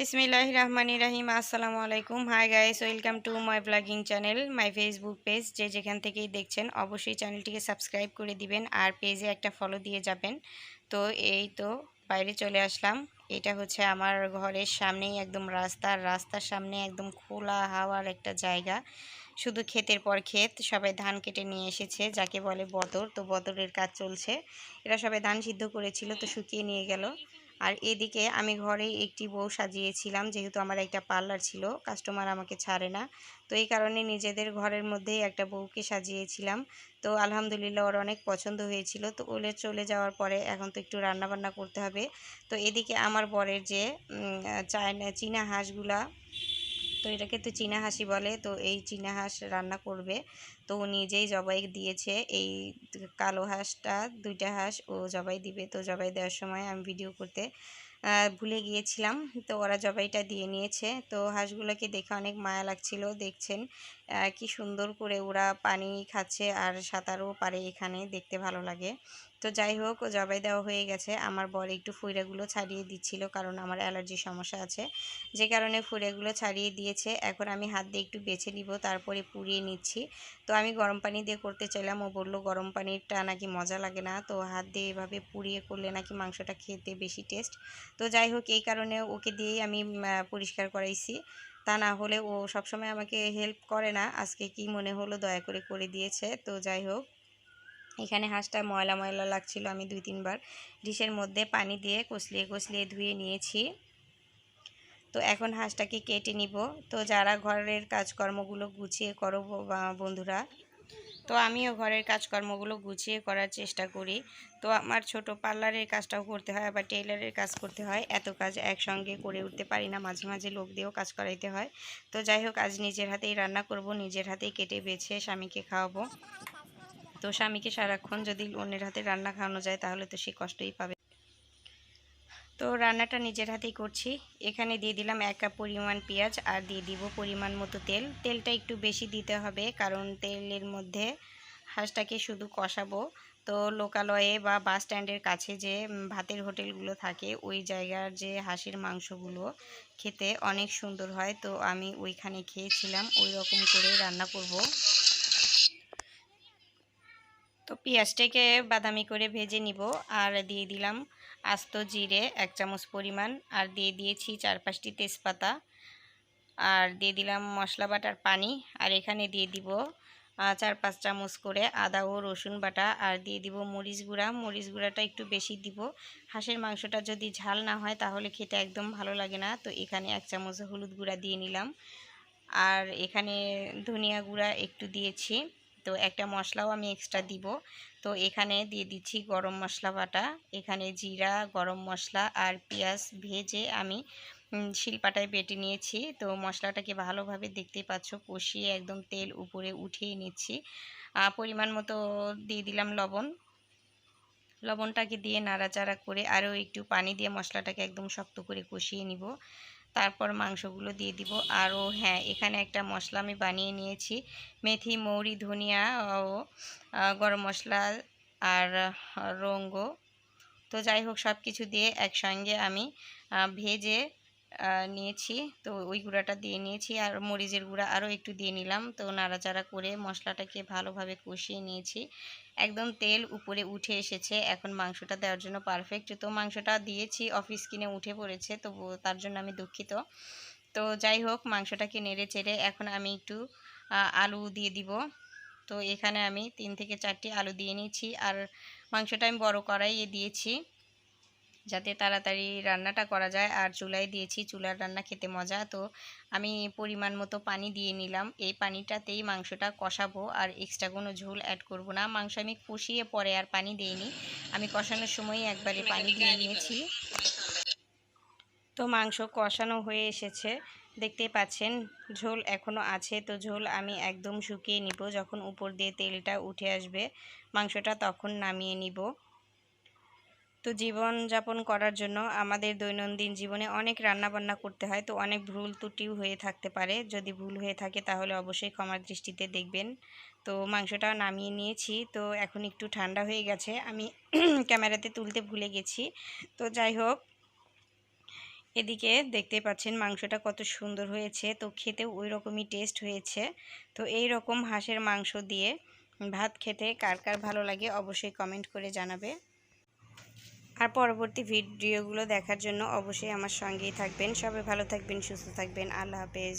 বিসমিল্লাহ রহমানি রাহিম। আসসালামু আলাইকুম। Hi guys welcome to my blogging channel my Facebook page যে যেখান থেকেই দেখছেন, অবশ্যই চ্যানেলটিকে সাবস্ক্রাইব করে দিবেন আর পেজে একটা ফলো দিয়ে যাবেন। তো এই তো বাইরে চলে আসলাম। এটা হচ্ছে আমার ঘরের সামনেই একদম রাস্তা। আর রাস্তার সামনে একদম খোলা হাওয়ার একটা জায়গা। শুধু ক্ষেতের পর ক্ষেত। সবাই ধান কেটে নিয়ে এসেছে, যাকে বলে বদর। তো বদরের কাজ চলছে। এরা সবাই ধান সিদ্ধ করেছিল, তো শুকিয়ে নিয়ে গেল। আর এদিকে আমি ঘরে একটি বউ সাজিয়েছিলাম, যেহেতু আমার একটা পার্লার ছিল, কাস্টমার আমাকে ছাড়ে না। তো এই কারণে নিজেদের ঘরের মধ্যেই একটা বউকে সাজিয়েছিলাম। তো আলহামদুলিল্লাহ ওর অনেক পছন্দ হয়েছিল। তো ওলে চলে যাওয়ার পরে এখন তো একটু রান্নাবান্না করতে হবে। তো এদিকে আমার বরের যে চায়না, চীনা হাঁসগুলা তো এটাকে তো চীনা হাসি বলে, তো এই চীনা হাঁস রান্না করবে। তো ও নিজেই জবাই দিয়েছে, এই কালো হাঁসটা, দুইটা হাঁস ও জবাই দিবে। তো জবাই দেওয়ার সময় আমি ভিডিও করতে ভুলে গিয়েছিলাম। তো ওরা জবাইটা দিয়ে নিয়েছে। তো হাঁসগুলোকে দেখে অনেক মায়া লাগছিল, দেখছেন। কি সুন্দর করে ওরা পানি খাচ্ছে আর সাঁতারও পারে এখানে দেখতে ভালো লাগে। তো যাই হোক জবাই দেওয়া হয়ে গেছে। আমার বর একটু ফুইরাগুলো ছাড়িয়ে দিচ্ছিল কারণ আমার অ্যালার্জির সমস্যা আছে। যে কারণে ফুইরাগুলো ছাড়িয়ে দিয়েছে। এখন আমি হাত দিয়ে একটু বেছে নিব, তারপরে পুড়িয়ে নিচ্ছি। তো আমি গরম পানি দিয়ে করতে চাইলাম। ও বলল, গরম পানিটা নাকি মজা লাগে না। তো হাত দিয়ে এভাবে পুড়িয়ে করলে নাকি মাংসটা খেতে বেশি টেস্ট। তো যাই হোক, এই কারণে ওকে দিয়েই আমি পরিষ্কার করাইছি। তা না হলে ও সবসময় আমাকে হেল্প করে না। আজকে কি মনে হলো দয়া করে করে দিয়েছে। তো যাই হোক, এখানে হাঁসটা ময়লা ময়লা লাগছিল আমি দুই তিনবার। ডিশের মধ্যে পানি দিয়ে কষলিয়ে কষলিয়ে ধুয়ে নিয়েছি। তো এখন হাঁসটাকে কেটে নিব। তো যারা ঘরের কাজকর্মগুলো গুছিয়ে করো বন্ধুরা তো আমিও ঘরের কাজকর্মগুলো গুছিয়ে করার চেষ্টা করি। তো আমার ছোট পার্লারের কাজটাও করতে হয়, আবার টেইলারের কাজ করতে হয়। এত কাজ একসঙ্গে করে উঠতে পারি না, মাঝে মাঝে লোক দিয়েও কাজ করাইতে হয়। তো যাই হোক, আজ নিজের হাতেই রান্না করব, নিজের হাতেই কেটে বেছে স্বামীকে খাওয়াবো। তো স্বামীকে সারাক্ষণ যদি অন্যের হাতে রান্না খাওয়ানো যায়, তাহলে তো সে কষ্টই পাবে। তো রান্নাটা নিজের হাতেই করছি। এখানে দিয়ে দিলাম এক কাপ পরিমাণ পেঁয়াজ আর দিয়ে দিব পরিমাণ মতো তেল। তেলটা একটু বেশি দিতে হবে কারণ তেলের মধ্যে হাঁসটাকে শুধু কষাবো। তো লোকালয়ে বা বাস স্ট্যান্ডের কাছে যে ভাতের হোটেলগুলো থাকে, ওই জায়গার যে হাঁসের মাংসগুলো খেতে অনেক সুন্দর হয়। তো আমি ওইখানে খেয়েছিলাম ওই রকম করে রান্না করব। তো পেঁয়াজটাকে বাদামি করে ভেজে নিব। আর দিয়ে দিলাম আস্ত জিরে এক চামচ পরিমাণ। আর দিয়ে দিয়েছি চার পাঁচটি তেজপাতা। আর দিয়ে দিলাম মশলা বাটার পানি। আর এখানে দিয়ে দিব চার পাঁচ চামচ করে আদা ও রসুন বাটা। আর দিয়ে দিব মরিচ গুঁড়া। মরিচ গুঁড়াটা একটু বেশি দিব। হাঁসের মাংসটা যদি ঝাল না হয় তাহলে খেতে একদম ভালো লাগে না। তো এখানে এক চামচ হলুদ গুঁড়া দিয়ে নিলাম। আর এখানে ধনিয়া গুঁড়া একটু দিয়েছি। তো একটা মশলাও আমি এক্সট্রা দিব। তো এখানে দিয়ে দিচ্ছি গরম মশলা বাটা। এখানে জিরা, গরম মশলা আর পেঁয়াজ ভেজে আমি শিলপাটায় বেটে নিয়েছি। তো মশলাটাকে ভালোভাবে দেখতে পাচ্ছ, কষিয়ে একদম তেল উপরে উঠিয়ে নিচ্ছি। পরিমাণ মতো দিয়ে দিলাম লবণ। লবণটাকে দিয়ে নাড়াচাড়া করে আরও একটু পানি দিয়ে মশলাটাকে একদম শক্ত করে কষিয়ে নিব। তারপর মাংসগুলো দিয়ে দিব। আরও হ্যাঁ এখানে একটা মশলা আমি বানিয়ে নিয়েছি। মেথি, মৌরি, ধনিয়া ও গরম মশলা আর রঙ্গ। তো যাই হোক সব কিছু দিয়ে একসঙ্গে আমি ভেজে নিয়েছি। তো ওই গুঁড়াটা দিয়ে নিয়েছি আর মরিচের গুঁড়া আরও একটু দিয়ে নিলাম। তো নাড়াচাড়া করে মশলাটাকে ভালোভাবে কষিয়ে নিয়েছি। একদম তেল উপরে উঠে এসেছে। এখন মাংসটা দেওয়ার জন্য পারফেক্ট তো মাংসটা দিয়েছি অফিস কিনে উঠে পড়েছে। তো তার জন্য আমি দুঃখিত। তো যাই হোক, মাংসটাকে নেড়ে চেড়ে এখন আমি একটু আলু দিয়ে দিব। তো এখানে আমি তিন থেকে চারটি আলু দিয়ে নিয়েছি। আর মাংসটা আমি বড় কড়াইয়ে দিয়েছি। যাতে তাড়াতাড়ি রান্নাটা করা যায়। আর চুলায় দিয়েছি, চুলার রান্না খেতে মজা। তো আমি পরিমাণ মতো পানি দিয়ে নিলাম। এই পানিটাতেই মাংসটা কষাবো আর এক্সট্রা কোনো ঝোল অ্যাড করব না। মাংস আমি কষিয়ে পরে আর পানি দিইনি। আমি কষানোর সময় একবারে পানি দিয়ে নিয়েছি। তো মাংস কষানো হয়ে এসেছে। দেখতে পাচ্ছেন, ঝোল এখনও আছে। তো ঝোল আমি একদম শুকিয়ে নিব। যখন উপর দিয়ে তেলটা উঠে আসবে, মাংসটা তখন নামিয়ে নিব। তো জীবন যাপন করার জন্য আমাদের দৈনন্দিন জীবনে অনেক রান্না বান্না করতে হয়। তো অনেক ভুল ত্রুটিও হয়ে থাকতে পারে। যদি ভুল হয়ে থাকে তাহলে অবশ্যই ক্ষমার দৃষ্টিতে দেখবেন। তো মাংসটা নামিয়ে নিয়েছি। তো এখন একটু ঠান্ডা হয়ে গেছে। আমি ক্যামেরাতে তুলতে ভুলে গেছি। তো যাই হোক, এদিকে দেখতে পাচ্ছেন মাংসটা কত সুন্দর হয়েছে। তো খেতেও ওই রকমই টেস্ট হয়েছে। তো এই রকম হাঁসের মাংস দিয়ে ভাত খেতে কার কার ভালো লাগে অবশ্যই কমেন্ট করে জানাবে। আর পরবর্তী ভিডিওগুলো দেখার জন্য অবশ্যই আমার সঙ্গেই থাকবেন। সবাই ভালো থাকবেন, সুস্থ থাকবেন। আল্লাহ হাফেজ।